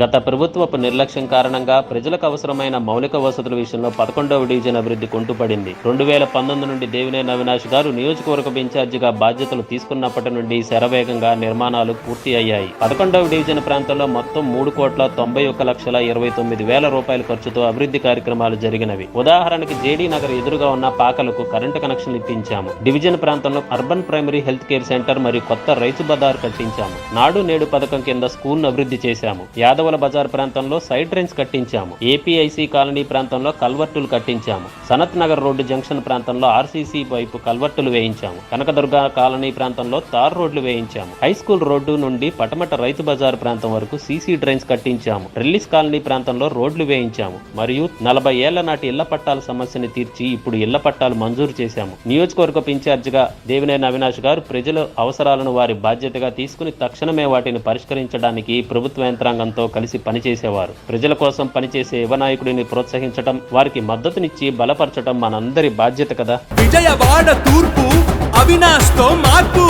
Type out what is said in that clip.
గత ప్రభుత్వపు నిర్లక్ష్యం కారణంగా ప్రజలకు అవసరమైన మౌలిక వసతుల విషయంలో పదకొండవ డివిజన్ అభివృద్ధి కుంటుపడింది. రెండు వేల పంతొమ్మిది నుండి దేవినేని అవినాష్ గారు నియోజకవర్గ ఇన్ఛార్జిగా బాధ్యతలు తీసుకున్నప్పటి నుండి శరవేగంగా నిర్మాణాలు పూర్తి అయ్యాయి. పదకొండవ డివిజన్ ప్రాంతంలో మొత్తం మూడు కోట్ల తొంభై ఒక్క లక్షల ఇరవై తొమ్మిది వేల రూపాయల ఖర్చుతో అభివృద్ధి కార్యక్రమాలు జరిగినవి. ఉదాహరణకి జేడీ నగర్ ఎదురుగా ఉన్న పాకలకు కరెంటు కనెక్షన్ ఇప్పించాము. డివిజన్ ప్రాంతంలో urban primary health care centre మరియు కొత్త రైతు బజార్ కట్టించాము. నాడు నేడు పథకం కింద స్కూల్ అభివృద్ధి చేశాము. యాదవుల బజార్ ప్రాంతంలో సైడ్ డ్రైన్స్ కట్టించాము. ఏపీఐసి కాలనీ ప్రాంతంలో కల్వర్టులు కట్టించాము. సనత్ నగర్ రోడ్డు జంక్షన్ ప్రాంతంలో ఆర్సీసీ వైపు కల్వర్టులు వేయించాము. కనకదుర్గ కాలనీ ప్రాంతంలో తార్ రోడ్లు వేయించాము. హై స్కూల్ రోడ్డు నుండి పటమట రైతు బజార్ ప్రాంతం వరకు సీసీ డ్రైన్స్ కట్టించాము. రిల్లీస్ కాలనీ ప్రాంతంలో రోడ్లు వేయించాము. మరియు నలభై ఏళ్ళ నాటి ఇళ్ళ పట్టాల సమస్యని తీర్చి ఇప్పుడు ఇళ్ళ పట్టాలు మంజూరు చేశాము. నియోజకవర్గ ఇన్ఛార్జిగా దేవినేని అవినాష్ గారు ప్రజల అవసరాలను వారి బాధ్యతగా తీసుకుని తక్షణమే వాటిని పరిష్కరించడానికి ప్రభుత్వ యంత్రాంగంతో కలిసి పనిచేసేవారు. ప్రజల కోసం పనిచేసే యువ నాయకుడిని ప్రోత్సహించడం వారికి మద్దతునిచ్చి బలపరచడం మనందరి బాధ్యత కదా? విజయవాడ తూర్పు అవినాష్తో మార్పు.